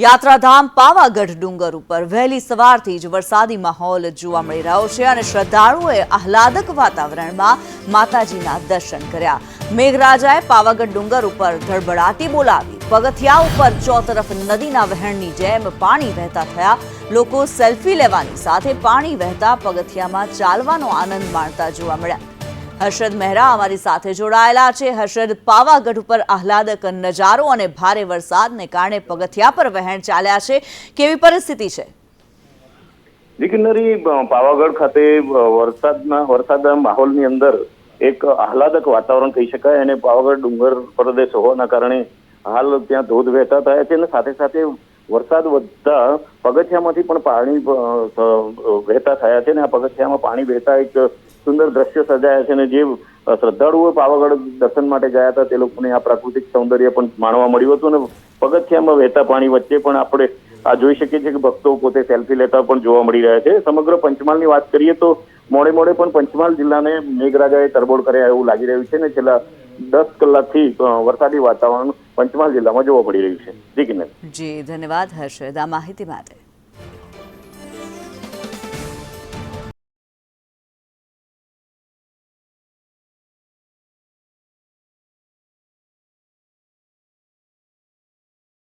યાત્રાધામ પાવાગઢ ડુંગર ઉપર વહેલી સવારથી જ વરસાદી માહોલ જોવા મળી રહ્યો છે અને શ્રદ્ધાળુઓએ આહલાદક વાતાવરણમાં માતાજીના દર્શન કર્યા. મેઘરાજાએ પાવાગઢ ડુંગર ઉપર ધડબડાટી બોલાવી. પગથિયા ઉપર ચોતરફ નદીના વહેણની જેમ પાણી વહેતા થયા. લોકો સેલ્ફી લેવાની સાથે પાણી વહેતા પગથિયામાં ચાલવાનો આનંદ માણતા જોવા મળ્યા. હર્ષદ મહેરા અમારી સાથે જોડાયેલા છે. હર્ષદ, પાવાગઢ ઉપર આહલાદક નજારો અને ભારે વરસાદને કારણે પગથિયા પર વહેણ ચાલ્યા છે. કેવી પરિસ્થિતિ છે? દીકનરી પાવાગઢ ખાતે વરસાદના વરસાદના માહોલની અંદર એક આહલાદક વાતાવરણ કહી શકાય અને પાવાગઢ ડુંગર પ્રદેશ હોવાના કારણે હાલ ત્યાં ધોધ વહેતા થયા છે અને સાથે સાથે વરસાદ વધતા પગથિયામાંથી પણ પાણી વહેતા થયા છે અને આ પગથિયામાં પાણી વહેતા એક સુંદર દ્રશ્ય સર્જાયા છે અને જે શ્રદ્ધાળુઓ પાવાગઢ દર્શન માટે ગયા હતા, તે લોકોને આ પ્રાકૃતિક સૌંદર્ય પણ માણવા મળ્યું હતું અને પગથિયામાં વહેતા પાણી વચ્ચે પણ આપણે આ જોઈ શકીએ છીએ કે ભક્તો પોતે સેલ્ફી લેતા પણ જોવા મળી રહ્યા છે. સમગ્ર પંચમહાલની વાત કરીએ તો મોડે મોડે પણ પંચમહાલ જિલ્લાને મેઘરાજાએ તરબોળ કર્યા એવું લાગી રહ્યું છે ને છેલ્લા દસ કલાકથી વરસાદી વાતાવરણ પંચમહાલ જિલ્લામાં જોવા મળી રહ્યું છે. જી, ધન્યવાદ હર્ષદ. આ માહિતી માટે.